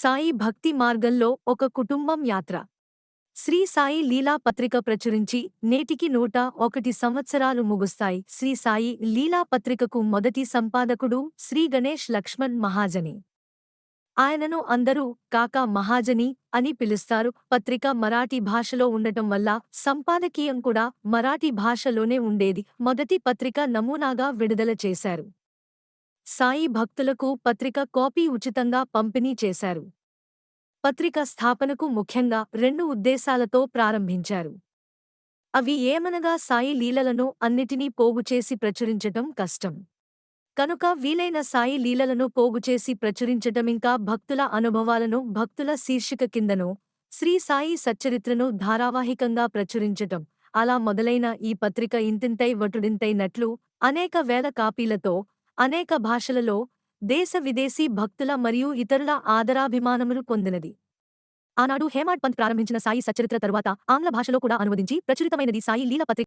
సాయి భక్తి మార్గంలో ఒక కుటుంబం యాత్ర. శ్రీ సాయి లీలా పత్రిక ప్రచురించి నేటికి నూట ఒకటి సంవత్సరాలు ముగుస్తాయి. శ్రీ సాయి లీలా పత్రికకు మొదటి సంపాదకుడు శ్రీ గణేష్ లక్ష్మణ్ మహాజని. ఆయనను అందరూ కాకా మహాజని అని పిలుస్తారు. పత్రిక మరాఠీ భాషలో ఉండటం వల్ల సంపాదకీయం కూడా మరాఠీ భాషలోనే ఉండేది. మొదటి పత్రిక నమూనాగా విడుదల చేశారు. సాయి భక్తులకు పత్రిక కాపీ ఉచితంగా పంపిణీ చేశారు. పత్రిక స్థాపనకు ముఖ్యంగా రెండు ఉద్దేశాలతో ప్రారంభించారు. అవి ఏమనగా సాయి లీలలను అన్నిటినీ పోగుచేసి ప్రచురించటం కష్టం. కనుక వీలైన సాయి లీలలను పోగుచేసి ప్రచురించటమింకా భక్తుల అనుభవాలను భక్తుల శీర్షిక కిందను శ్రీ సాయి సచ్చరిత్రను ధారావాహికంగా ప్రచురించటం అలా మొదలైన ఈ పత్రిక ఇంతింతై వటుడింతైనట్లు అనేక వేల కాపీలతో అనేక భాషలలో దేశ విదేశీ భక్తుల మరియు ఇతరుల ఆదరాభిమానములు పొందినది. ఆనాడు హేమాడ్ పంత్ ప్రారంభించిన సాయి సచ్చరిత్ర తరువాత ఆంగ్ల భాషలో కూడా అనువదించి ప్రచురితమైనది సాయి లీల పత్రిక